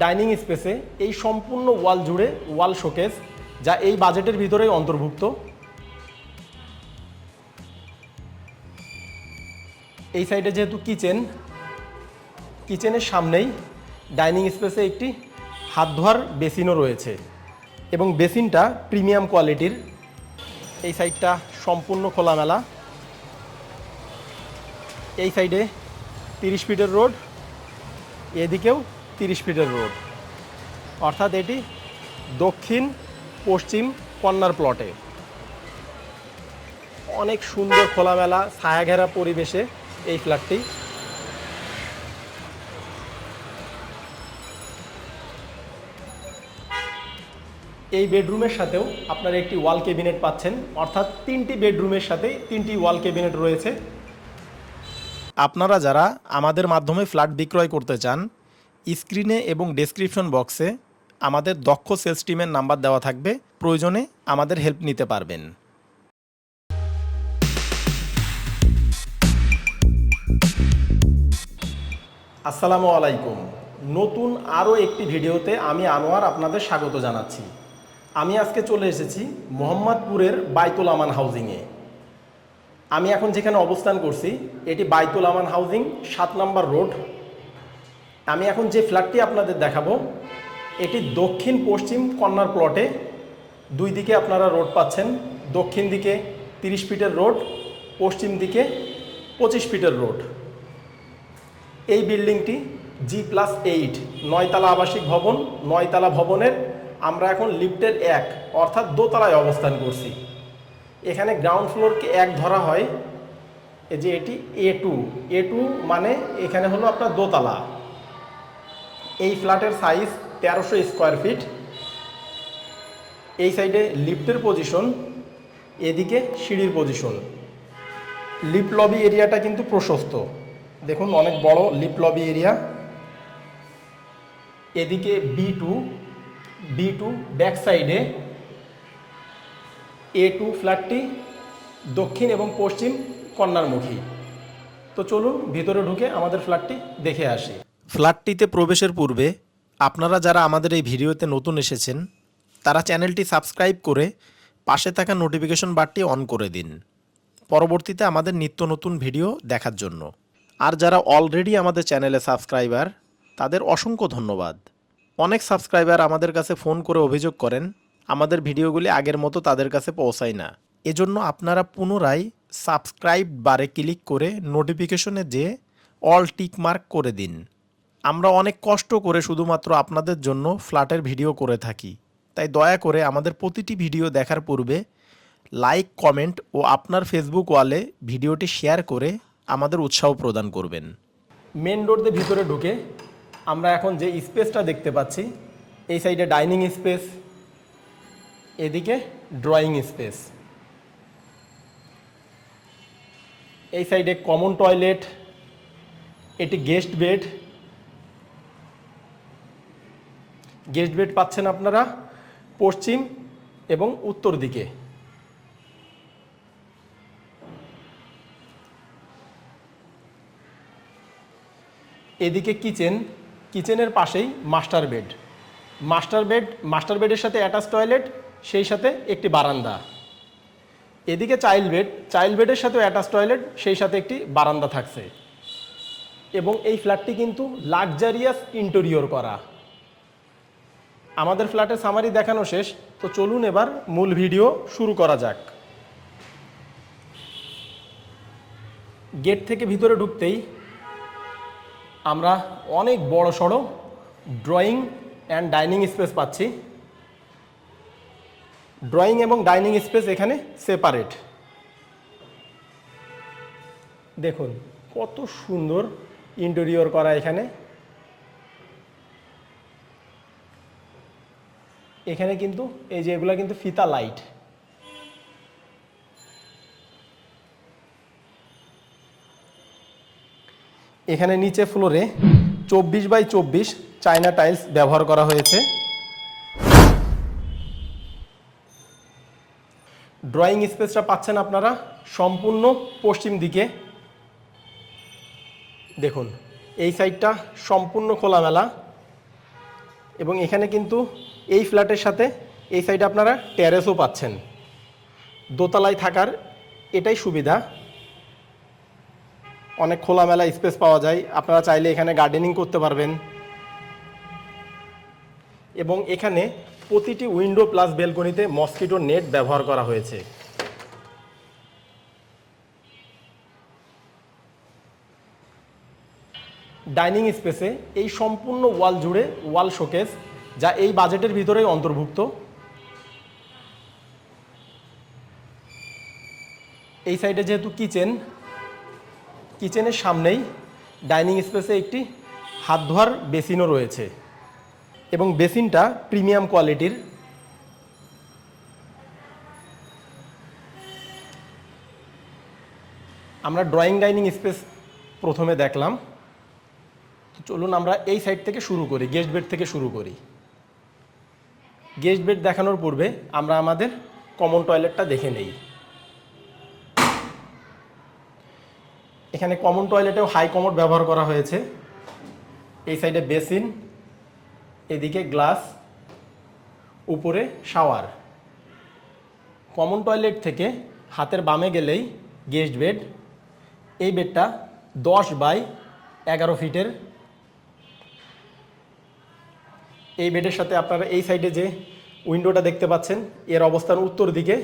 Dining স্পেসে এই সম্পূর্ণ ওয়াল জুড়ে ওয়াল শোকেস, যা এই বাজেটের ভিতরেই অন্তর্ভুক্ত। এই সাইডে যেহেতু কিচেন, কিচেনের সামনেই ডাইনিং স্পেসে একটি হাত ধোয়ার বেসিনও রয়েছে এবং বেসিনটা প্রিমিয়াম কোয়ালিটির। এই সাইডটা সম্পূর্ণ খোলামেলা। এই সাইডে তিরিশ ফিটের রোড, এদিকেও তিরিশ ফিটের রোড। অর্থাৎ এটি দক্ষিণ, পশ্চিম কর্নার প্লটে অনেক সুন্দর খোলামেলা, ছায়াঘেরা পরিবেশে এই ফ্ল্যাটটি এই বেডরুমের সাথেও আপনারা একটি ওয়াল ক্যাবিনেট পাচ্ছেন। অর্থাৎ তিনটি বেডরুমের সাথে তিনটি ওয়াল ক্যাবিনেট রয়েছে। আপনারা যারা আমাদের মাধ্যমে ফ্ল্যাট বিক্রয় করতে চান স্ক্রিনে এবং ডেসক্রিপশন বক্সে আমাদের দক্ষ সেলস টিমের নাম্বার দেওয়া থাকবে। প্রয়োজনে আমাদের হেল্প নিতে পারবেন। আসসালামু আলাইকুম। নতুন আরও একটি ভিডিওতে আমি আনোয়ার আপনাদের স্বাগত জানাচ্ছি। আমি আজকে চলে এসেছি মোহাম্মদপুরের বাইতুল আমান হাউজিংয়ে আমি এখন যেখানে অবস্থান করছি, এটি বাইতুল আমান হাউজিং সাত নম্বর রোড আমি এখন যে ফ্ল্যাটটি আপনাদের দেখাবো, এটি দক্ষিণ পশ্চিম কর্নার প্লটে। দুই দিকে আপনারা রোড পাচ্ছেন, দক্ষিণ দিকে তিরিশ ফিটের রোড, পশ্চিম দিকে পঁচিশ ফিটের রোড। এই বিল্ডিংটি জি প্লাস এইট নয়তলা আবাসিক ভবন, নয়তলা ভবনের, আমরা এখন লিফটের এক, অর্থাৎ দোতলায় অবস্থান করছি। এখানে গ্রাউন্ড ফ্লোরকে এক ধরা হয় যে এটি এ টু এ টু মানে এখানে হলো আপনার দোতলা। এই ফ্ল্যাটের সাইজ তেরোশো স্কোয়ার ফিট। এই সাইডে লিফটের পজিশন, এদিকে সিঁড়ির পজিশন। লিফট লবি এরিয়াটা কিন্তু প্রশস্ত। দেখুন, অনেক বড় লিফট লবি এরিয়া। এদিকে B two B two back সাইডে। এ টু ফ্ল্যাটটি দক্ষিণ এবং পশ্চিম কন্যারমুখী। তো চলুন, ভিতরে ঢুকে আমাদের ফ্ল্যাটটি দেখে আসি। ফ্ল্যাটটিতে প্রবেশের পূর্বে আপনারা যারা আমাদের এই ভিডিওতে নতুন এসেছেন, তারা চ্যানেলটি সাবস্ক্রাইব করে পাশে থাকা নোটিফিকেশন বারটি অন করে দিন। পরবর্তীতে আমাদের নিত্য নতুন ভিডিও দেখার জন্য। আর যারা অলরেডি আমাদের চ্যানেলে সাবস্ক্রাইবার, তাদের অসংখ্য ধন্যবাদ। অনেক সাবস্ক্রাইবার আমাদের কাছে ফোন করে অভিযোগ করেন, আমাদের ভিডিওগুলি আগের মতো তাদের কাছে পৌঁছায় না। এজন্য আপনারা পুনরায় সাবস্ক্রাইব বারে ক্লিক করে নোটিফিকেশনে যেয়ে অল টিক মার্ক করে দিন। আমরা অনেক কষ্ট করে শুধুমাত্র আপনাদের জন্য ফ্ল্যাটের ভিডিও করে থাকি। তাই দয়া করে আমাদের প্রতিটি ভিডিও দেখার পূর্বে লাইক, কমেন্ট ও আপনার ফেসবুক ওয়ালে ভিডিওটি শেয়ার করে আমাদের উৎসাহ প্রদান করবেন। মেন ডোর দিয়ে ভিতরে ঢুকে আমরা এখন যে স্পেসটা দেখতে পাচ্ছি, এই সাইডে ডাইনিং স্পেস, এদিকে ড্রয়িং স্পেস। এই সাইডে কমন টয়লেট, এটি গেস্ট বেড গেস্ট বেড পাচ্ছেন আপনারা পশ্চিম এবং উত্তর দিকে। এদিকে কিচেন, কিচেনের পাশেই master bed. Master bed, master বেডের সাথে অ্যাটাচ টয়লেট, সেই সাথে একটি বারান্দা। এদিকে চাইল্ড বেড, চাইল্ড বেডের সাথে অ্যাটাচ টয়লেট, সেই সাথে একটি বারান্দা থাকছে। এবং এই ফ্ল্যাটটি কিন্তু লাক্সারিয়াস ইন্টেরিয়র করা। আমাদের ফ্ল্যাটের সামারি দেখানো শেষ, তো চলুন এবার মূল ভিডিও শুরু করা যাক। গেট থেকে ভিতরে ঢুকতেই আমরা অনেক বড় সড়ো ড্রয়িং অ্যান্ড ডাইনিং স্পেস পাচ্ছি। ড্রয়িং এবং ডাইনিং স্পেস এখানে সেপারেট দেখুন, কত সুন্দর ইন্টেরিয়র করা এখানে। এখানে কিন্তু, এই যে এগুলা কিন্তু ফিতা লাইট। এখানে নিচে ফ্লোরে চব্বিশ বাই চব্বিশ চায়না টাইলস ব্যবহার করা হয়েছে। ড্রয়িং স্পেসটা পাচ্ছেন আপনারা সম্পূর্ণ পশ্চিম দিকে। দেখুন, এই সাইডটা সম্পূর্ণ খোলামেলা। এবং এখানে কিন্তু এই ফ্ল্যাটের সাথে এই সাইডে আপনারা টেরেসও পাচ্ছেন। দোতলায় থাকার এটাই সুবিধা। অনেক খোলামেলা স্পেস পাওয়া যায়। আপনারা চাইলে এখানে গার্ডেনিং করতে পারবেন। এবং এখানে প্রতিটি উইন্ডো প্লাস বেলকনিতে মসকিটো নেট ব্যবহার করা হয়েছে। ডাইনিং স্পেসে এই সম্পূর্ণ ওয়াল জুড়ে ওয়াল শোকেস যা এই বাজেটের ভিতরেই অন্তর্ভুক্ত। এই সাইডে যেহেতু কিচেন, কিচেনের সামনেই ডাইনিং স্পেসে একটি হাত ধোয়ার বেসিনও রয়েছে এবং বেসিনটা প্রিমিয়াম কোয়ালিটির। আমরা ড্রয়িং ডাইনিং স্পেস প্রথমে দেখলাম। চলুন আমরা এই সাইড থেকে শুরু করি, গেস্ট বেড থেকে শুরু করি। গেস্ট বেড দেখানোর পূর্বে আমরা আমাদের কমন টয়লেটটা দেখে নেই। এখানে কমন টয়লেটেও হাই কমোড ব্যবহার করা হয়েছে। এই সাইডে বেসিন এদিকে গ্লাস উপরে শাওয়ার কমন টয়লেট থেকে হাতের বামে গেলেই গেস্ট বেড এই বেডটা দশ বাই এগারো ফিটের এই বেডের সাথে আপনারা এই সাইডে যে উইন্ডোটা দেখতে পাচ্ছেন, এর অবস্থান উত্তর দিকে।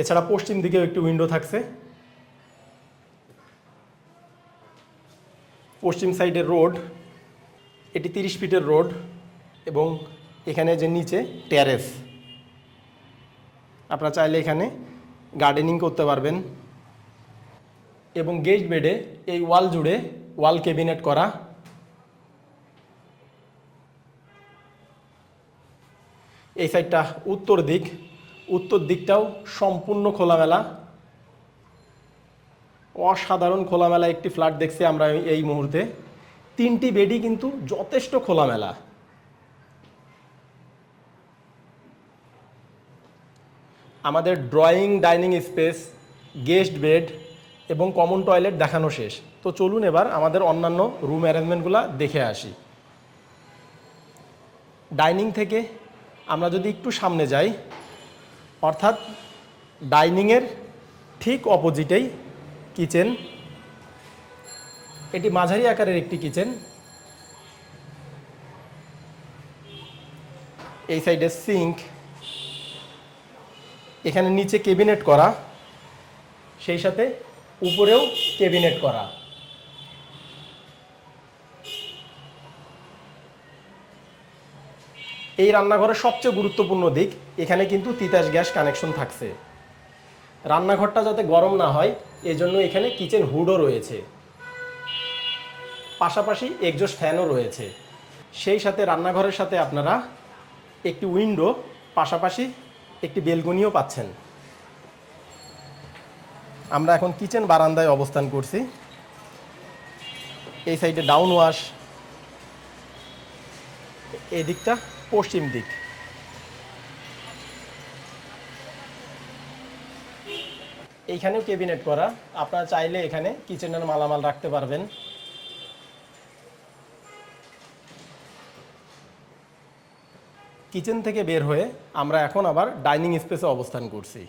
এছাড়া পশ্চিম দিকেও একটি উইন্ডো থাকছে। পশ্চিম সাইডের রোড, এটি তিরিশ ফিটের রোড এবং এখানে যে নিচে টেরেস। আপনারা চাইলে এখানে গার্ডেনিং করতে পারবেন। এবং গেস্ট বেডে এই ওয়াল জুড়ে ওয়াল ক্যাবিনেট করা এই সাইডটা উত্তর দিক, উত্তর দিকটাও সম্পূর্ণ খোলামেলা। অসাধারণ খোলামেলা একটি ফ্ল্যাট দেখছি আমরা এই মুহূর্তে। তিনটি বেডই কিন্তু যথেষ্ট খোলামেলা। আমাদের drawing, dining space, guest bed এবং কমন টয়লেট দেখানো শেষ। তো চলুন এবার আমাদের অন্যান্য রুম অ্যারেঞ্জমেন্টগুলো দেখে আসি। ডাইনিং থেকে আমরা যদি একটু সামনে যাই, অর্থাৎ ডাইনিংয়ের ঠিক অপোজিটেই কিচেন। এটি মাঝারি আকারের একটি কিচেন। এই সাইডে সিঙ্ক। এখানে নিচে কেবিনেট করা। সেই সাথে উপরেও কেবিনেট করা। এই রান্নাঘরের সবচেয়ে গুরুত্বপূর্ণ দিক, এখানে কিন্তু তিতাস গ্যাস কানেকশন থাকছে। রান্নাঘরটা যাতে গরম না হয়, এজন্য এখানে কিচেন হুডও রয়েছে। পাশাপাশি একজস্ট ফ্যানও রয়েছে। সেই সাথে রান্নাঘরের সাথে আপনারা একটি উইন্ডো, পাশাপাশি একটি বেলকনিও পাচ্ছেন। আমরা এখন কিচেন বারান্দায় অবস্থান করছি। এই সাইডে ডাউন ওয়াশ। এই দিকটা পশ্চিম দিক। এইখানেও কেবিনেট করা। আপনারা চাইলে এখানে কিচেনের মালামাল রাখতে পারবেন। কিচেন থেকে বের হয়ে আমরা এখন আবার ডাইনিং স্পেসে অবস্থান করছি।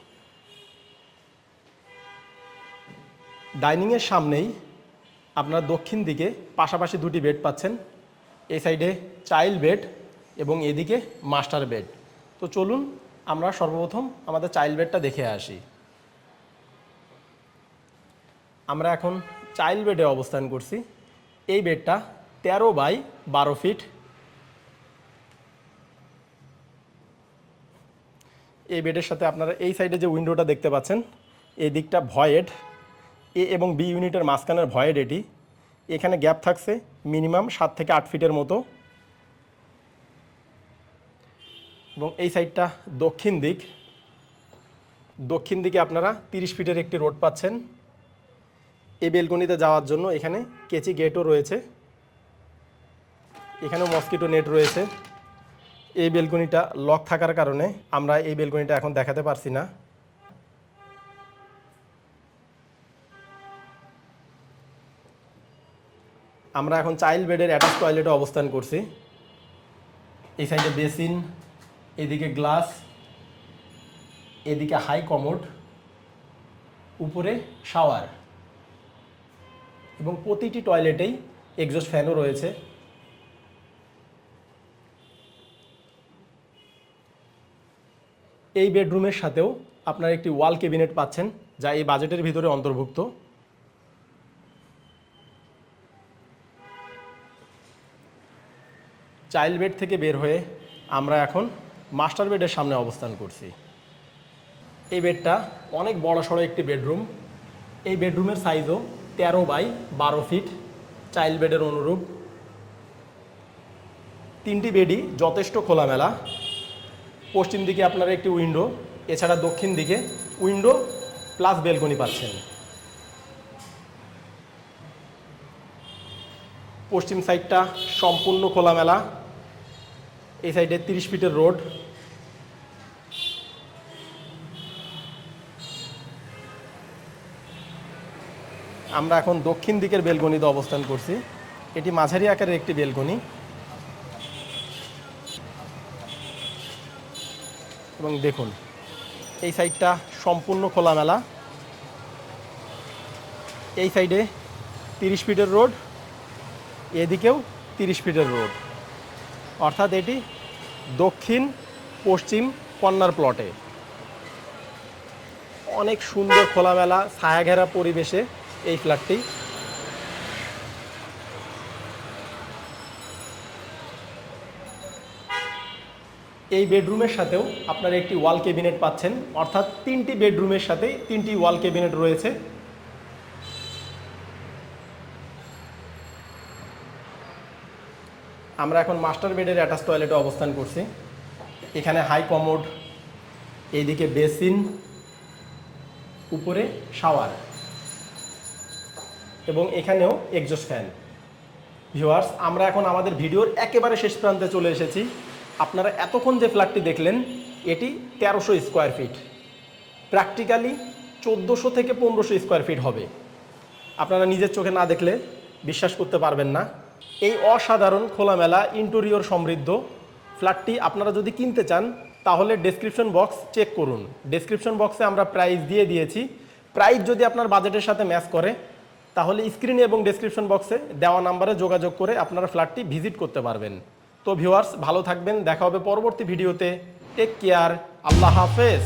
ডাইনিংয়ের সামনেই আপনারা দক্ষিণ দিকে পাশাপাশি দুটি বেড পাচ্ছেন। এই সাইডে চাইল্ড বেড এবং এদিকে মাস্টার বেড। তো চলুন আমরা সর্বপ্রথম আমাদের চাইল্ড বেডটা দেখে আসি। আমরা এখন চাইল্ড বেডে অবস্থান করছি। এই বেডটা তেরো বাই বারো ফিট। এই বেডের সাথে আপনারা এই সাইডে যে উইন্ডোটা দেখতে পাচ্ছেন, এই দিকটা ভয়েড। এ এবং বি ইউনিটের মাঝখানের ভয়েড এটি। এখানে গ্যাপ থাকছে মিনিমাম সাত থেকে আট ফিটের মতো। এবং এই সাইডটা দক্ষিণ দিক। দক্ষিণ দিকে আপনারা তিরিশ ফিটের একটি রোড পাচ্ছেন। এই বেলকনিতে যাওয়ার জন্য এখানে কেচি গেটও রয়েছে। এখানেও মস্কিটো নেট রয়েছে। এই বেলকনিটা লক থাকার কারণে আমরা এই বেলকনিটা এখন দেখাতে পারছি না। আমরা এখন চাইল্ড বেডের অ্যাটাচ টয়লেটে অবস্থান করছি। এই সাইডে বেসিন এদিকে গ্লাস, এদিকে হাই কমোড, উপরে শাওয়ার এবং প্রতিটি টয়লেটেই এক্সস্ট ফ্যানও রয়েছে। এই বেডরুমের সাথেও আপনারা একটি ওয়াল ক্যাবিনেট পাচ্ছেন, যা এই বাজেটের ভিতরে অন্তর্ভুক্ত। চাইল্ড বেড থেকে বের হয়ে আমরা এখন মাস্টার বেডের সামনে অবস্থান করছি। এই বেডটা অনেক বড় সড়ো একটি বেডরুম। এই বেডরুমের সাইজও তেরো বাই বারো ফিট, চাইল্ড বেডের অনুরূপ। তিনটি বেডই যথেষ্ট খোলামেলা। পশ্চিম দিকে আপনারা একটি উইন্ডো, এছাড়া দক্ষিণ দিকে উইন্ডো প্লাস বেলকনি পাচ্ছেন। পশ্চিম সাইডটা সম্পূর্ণ খোলামেলা। এই সাইডে তিরিশ ফিটের রোড। আমরা এখন দক্ষিণ দিকের বেলকনিতে অবস্থান করছি। এটি মাঝারি আকারের একটি বেলকনি এবং দেখুন, এই সাইডটা সম্পূর্ণ খোলামেলা। এই সাইডে তিরিশ ফিটের রোড, এদিকেও তিরিশ ফিটের রোড। অর্থাৎ এটি দক্ষিণ পশ্চিম কন্যার প্লটে অনেক সুন্দর খোলামেলা ছায়াঘেরা পরিবেশে এই ফ্ল্যাটটি। এই বেডরুমের সাথেও আপনারা একটি ওয়াল ক্যাবিনেট পাচ্ছেন, অর্থাৎ তিনটি বেডরুমের সাথে তিনটি ওয়াল ক্যাবিনেট রয়েছে। আমরা এখন মাস্টার বেডের অ্যাটাচ টয়লেটে অবস্থান করছি। এখানে হাই কমোড, এইদিকে বেসিন, উপরে শাওয়ার। এবং এখানেও এক্সস্ট ফ্যান ভিউয়ার্স আমরা এখন আমাদের ভিডিওর একেবারে শেষ প্রান্তে চলে এসেছি। আপনারা এতক্ষণ যে ফ্ল্যাটটি দেখলেন, এটি তেরোশো স্কোয়ার ফিট প্র্যাকটিক্যালি চোদ্দোশো থেকে পনেরোশো স্কোয়ার ফিট হবে। আপনারা নিজের চোখে না দেখলে বিশ্বাস করতে পারবেন না। এই অসাধারণ খোলামেলা ইন্টেরিয়র সমৃদ্ধ ফ্ল্যাটটি আপনারা যদি কিনতে চান, তাহলে ডেসক্রিপশন বক্স চেক করুন। ডেসক্রিপশন বক্সে আমরা প্রাইস দিয়ে দিয়েছি। প্রাইস যদি আপনার বাজেটের সাথে ম্যাচ করে তাহলে স্ক্রিনে এবং ডেসক্রিপশন বক্সে দেওয়া নাম্বারে যোগাযোগ করে আপনারা ফ্ল্যাটটি ভিজিট করতে পারবেন। তো ভিউয়ার্স ভালো থাকবেন। দেখা হবে পরবর্তী ভিডিওতে টেক কেয়ার আল্লাহ হাফেজ।